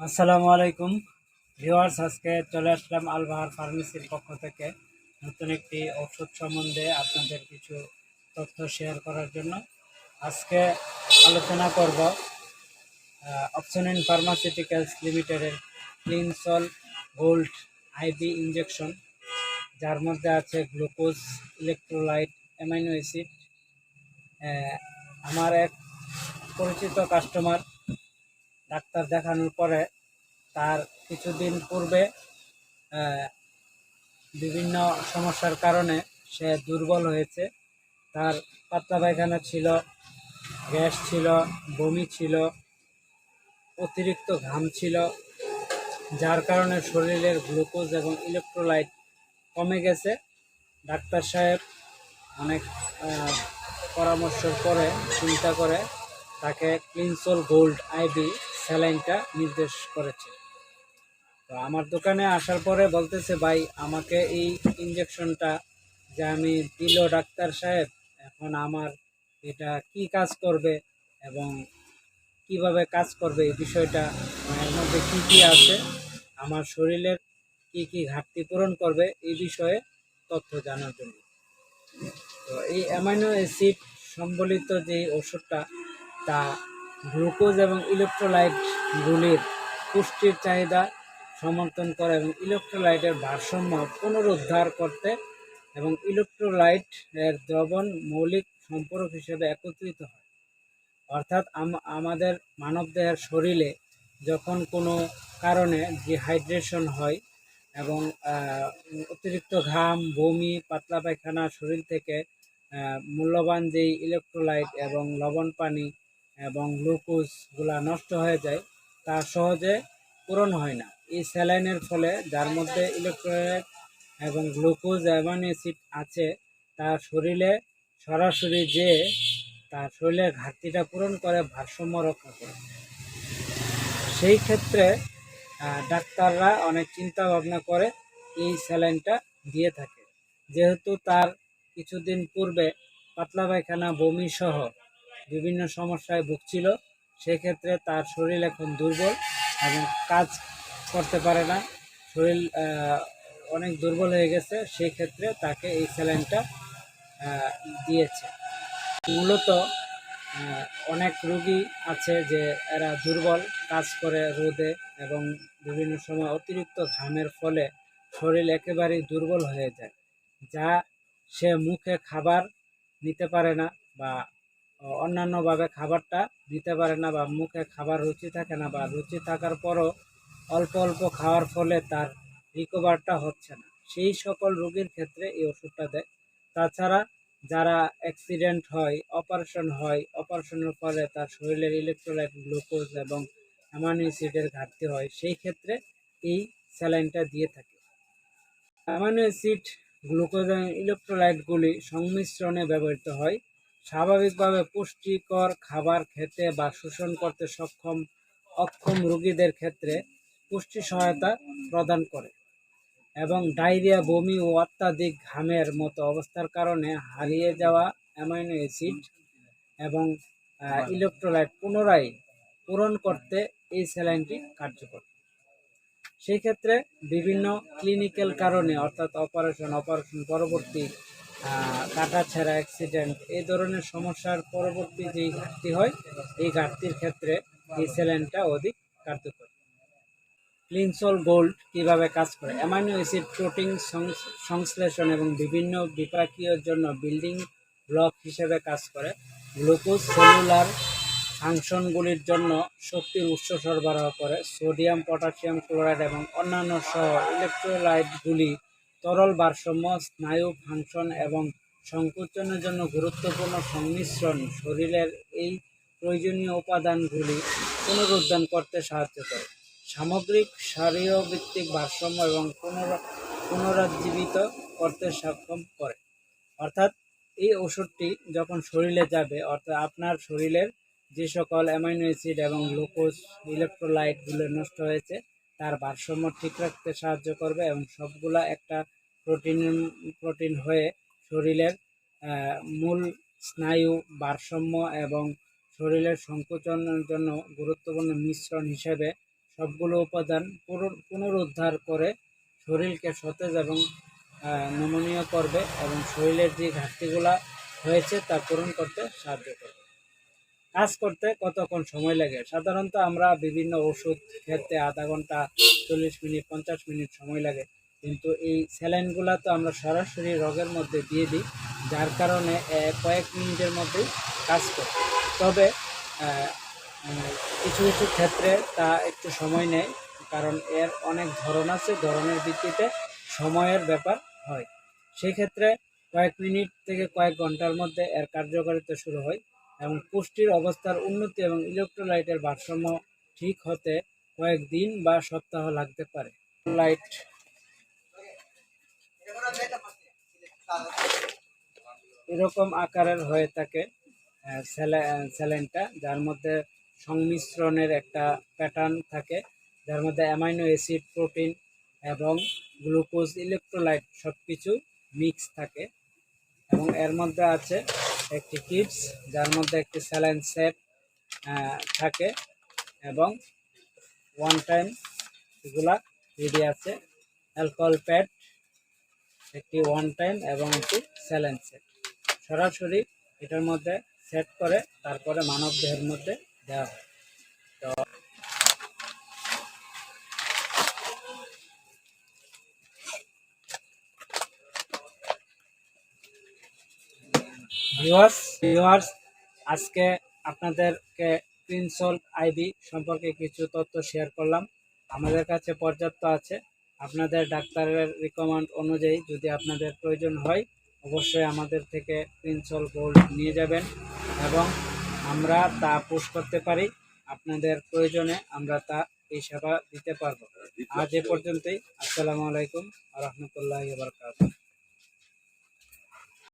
আসসালামু আলাইকুম। ভিউয়ার্স, আজকে চলে আসলাম আলবাহার ফার্মেসির পক্ষ থেকে নতুন একটি ওষুধ সম্বন্ধে আপনাদের কিছু তথ্য শেয়ার করার জন্য। আজকে আলোচনা করব অপশনিন ফার্মাসিউটিক্যালস লিমিটেডের ক্লিনসল গোল্ড আইবি ইঞ্জেকশন যার মধ্যে আছে গ্লুকোজ ইলেকট্রোলাইট অ্যামাইনো অ্যাসিড আমার এক পরিচিত কাস্টমার ডাক্তার দেখানোর পরে তার কিছুদিন পূর্বে বিভিন্ন সমস্যার কারণে সে দুর্বল হয়েছে। তার পাতলা পায়খানা ছিল, গ্যাস ছিল, বমি ছিল, অতিরিক্ত ঘাম ছিল, যার কারণে শরীরের গ্লুকোজ এবং ইলেকট্রোলাইট কমে গেছে। ডাক্তার সাহেব অনেক পরামর্শ করে চিন্তা করে তাকে ক্লিনসোল গোল্ড আইবি স্যালাইনটা নির্দেশ করেছে। তো আমার দোকানে আসার পরে বলতেছে, ভাই, আমাকে এই ইঞ্জেকশনটা যে আমি দিল ডাক্তার সাহেব, এখন আমার এটা কি কাজ করবে এবং কীভাবে কাজ করবে এই বিষয়টা, এর মধ্যে কী কী আছে, আমার শরীরের কি কি ঘাটতি পূরণ করবে এই বিষয়ে তথ্য জানার জন্য। তো এই অ্যামাইনো অ্যাসিড সম্বলিত যে ওষুধটা, তা গ্লুকোজ এবং ইলেকট্রোলাইটগুলির পুষ্টির চাহিদা সমর্থন করে এবং ইলেকট্রোলাইটের ভারসাম্য পুনরুদ্ধার করতে এবং ইলেকট্রোলাইট এর দ্রবণ মৌলিক সম্পর্ক হিসেবে একত্রিত হয়। অর্থাৎ আম- আমাদের মানবদেহের শরীরে যখন কোনো কারণে ডিহাইড্রেশন হয় এবং অতিরিক্ত ঘাম, বমি, পাতলা পায়খানা, শরীর থেকে মূল্যবান যেই ইলেকট্রোলাইট এবং লবণ পানি এবং গ্লুকোজগুলা নষ্ট হয়ে যায়, তা সহজে পূরণ হয় না। এই স্যালাইনের ফলে যার মধ্যে ইলেকট্রোলাইট এবং গ্লুকোজ অ্যামাইনো অ্যাসিড আছে তা শরীরে সরাসরি যে, তার শরীরের ঘাটতিটা পূরণ করে, ভারসাম্য রক্ষা করে। সেই ক্ষেত্রে ডাক্তাররা অনেক চিন্তা ভাবনা করে এই স্যালাইনটা দিয়ে থাকে। যেহেতু তার কিছুদিন পূর্বে পাতলা পায়খানা বমি সহ বিভিন্ন সমস্যায় ভুগছিল, সেক্ষেত্রে তার শরীর এখন দুর্বল এবং কাজ করতে পারে না। শরীর অনেক দুর্বল হয়ে গেছে, সেক্ষেত্রে তাকে এই স্যালাইনটা দিয়েছে। মূলত অনেক রোগী আছে যে এরা দুর্বল কাজ করে রোদে এবং বিভিন্ন সময় অতিরিক্ত ঘামের ফলে শরীর একেবারেই দুর্বল হয়ে যায়, যা সে মুখে খাবার নিতে পারে না বা অন্যান্যভাবে খাবারটা দিতে পারে না বা মুখে খাবার রুচি থাকে না বা রুচি থাকার পরও অল্প অল্প খাওয়ার ফলে তার রিকভারটা হচ্ছে না। সেই সকল রোগীর ক্ষেত্রে এই ওষুধটা দেয়। তাছাড়া যারা অ্যাক্সিডেন্ট হয় অপারেশন হয় অপারেশনের ফলে তার শরীরের ইলেকট্রোলাইট গ্লুকোজ এবং অ্যামাইনো অ্যাসিডের ঘাটতি হয়, সেই ক্ষেত্রে এই স্যালাইনটা দিয়ে থাকে। অ্যামাইনো অ্যাসিড গ্লুকোজ এবং ইলেকট্রোলাইটগুলি সংমিশ্রণে ব্যবহৃত হয়। স্বাভাবিকভাবে পুষ্টিকর খাবার খেতে বা শোষণ করতে সক্ষম অক্ষম রোগীদের ক্ষেত্রে পুষ্টি সহায়তা প্রদান করে এবং ডায়রিয়া, বমি ও অত্যাধিক ঘামের মতো অবস্থার কারণে হারিয়ে যাওয়া অ্যামাইনো অ্যাসিড এবং ইলেকট্রোলাইট পুনরায় পূরণ করতে এই স্যালাইনটি কার্যকর। সেই ক্ষেত্রে বিভিন্ন ক্লিনিক্যাল কারণে, অর্থাৎ অপারেশন অপারেশন পরবর্তী কাটা ছেঁড়া অ্যাক্সিডেন্ট এই ধরনের সমস্যার পরবর্তী যেই ঘাটতি হয়, এই ঘাটতির ক্ষেত্রে এই স্যালাইনটা অধিক কার্যকর। ক্লিনসল গোল্ড কীভাবে কাজ করে? অ্যামাইনো অ্যাসিড প্রোটিন সংশ্লেষণ এবং বিভিন্ন বিপাকীয় জন্য বিল্ডিং ব্লক হিসেবে কাজ করে। গ্লুকোজ সেলুলার ফাংশনগুলির জন্য শক্তির উৎস সরবরাহ করে। সোডিয়াম পটাশিয়াম ক্লোরাইড এবং অন্যান্য সহ ইলেকট্রোলাইটগুলি তরল ভারসাম্য, স্নায়ু ফাংশন এবং সংকোচনের জন্য গুরুত্বপূর্ণ সংমিশ্রণ শরীরের এই প্রয়োজনীয় উপাদানগুলি পুনরুদ্ধার করতে সাহায্য করে। সামগ্রিক শারীরবৃত্তিক ভারসাম্য এবং পুনর, পুনরুজ্জীবিত করতে সক্ষম করে। অর্থাৎ এই ওষুধটি যখন শরীরে যাবে, অর্থাৎ আপনার শরীরের যে সকল অ্যামাইনো অ্যাসিড এবং গ্লুকোজ, ইলেকট্রোলাইটগুলো নষ্ট হয়েছে তার ভারসাম্য ঠিক রাখতে সাহায্য করবে এবং সবগুলা একটা প্রোটিন প্রোটিন হয়ে শরীরের মূল স্নায়ু ভারসাম্য এবং শরীরের সংকোচনের জন্য গুরুত্বপূর্ণ মিশ্রণ হিসেবে সবগুলো উপাদান পুনর- পুনরুদ্ধার করে শরীরকে সতেজ এবং নমনীয় করবে এবং শরীরের যে ঘাটতিগুলা হয়েছে তা পূরণ করতে সাহায্য করবে। কাজ করতে কতক্ষণ সময় লাগে? সাধারণত আমরা বিভিন্ন ওষুধ খেতে আধা ঘণ্টা, চল্লিশ মিনিট, পঞ্চাশ মিনিট সময় লাগে। কিন্তু এই স্যালাইনগুলো তো আমরা সরাসরি রোগের মধ্যে দিয়ে দিই, যার কারণে কয়েক মিনিটের মধ্যেই কাজ করে। তবে কিছু কিছু ক্ষেত্রে তা একটু সময় নেয়, কারণ এর অনেক ধরন আছে, ধরনের ভিত্তিতে সময়ের ব্যাপার হয়। সেক্ষেত্রে কয়েক মিনিট থেকে কয়েক ঘণ্টার মধ্যে এর কার্যকারিতা শুরু হয়। এবং পুষ্টির অবস্থার উন্নতি এবং ইলেকট্রোলাইটের ভারসাম্য ঠিক হতে কয়েক দিন বা সপ্তাহ লাগতে পারে। লাইট এরকম আকারের হয়ে থাকে স্যালাইনটা, যার মধ্যে সংমিশ্রণের একটা প্যাটার্ন থাকে, যার মধ্যে অ্যামাইনো অ্যাসিড প্রোটিন এবং গ্লুকোজ ইলেকট্রোলাইট সব কিছু মিক্স থাকে এবং এর মধ্যে আছে একটি কিটস যার মধ্যে একটি স্যালাইন সেট থাকে এবং ওয়ান টাইম এগুলা রেডি আছে। অ্যালকোহল প্যাড একটি ওয়ান টাইম এবং একটি স্যালাইন সেট সরাসরি এটার মধ্যে সেট করে তারপরে মানব দেহের মধ্যে দেওয়া হয় তো ভিউয়ার্স ভিউয়ার্স, আজকে আপনাদেরকে প্রিন্সল আইবি সম্পর্কে কিছু তথ্য শেয়ার করলাম। আমাদের কাছে পর্যাপ্ত আছে। আপনাদের ডাক্তারের রিকমেন্ড অনুযায়ী যদি আপনাদের প্রয়োজন হয়, অবশ্যই আমাদের থেকে প্রিন্সল গোল্ড নিয়ে যাবেন এবং আমরা তা পুশ করতে পারি। আপনাদের প্রয়োজনে আমরা তা এই সেবা দিতে পারব। আজ এ পর্যন্তই। আসসালামু আলাইকুম রহমতুল্লাহ বারকাত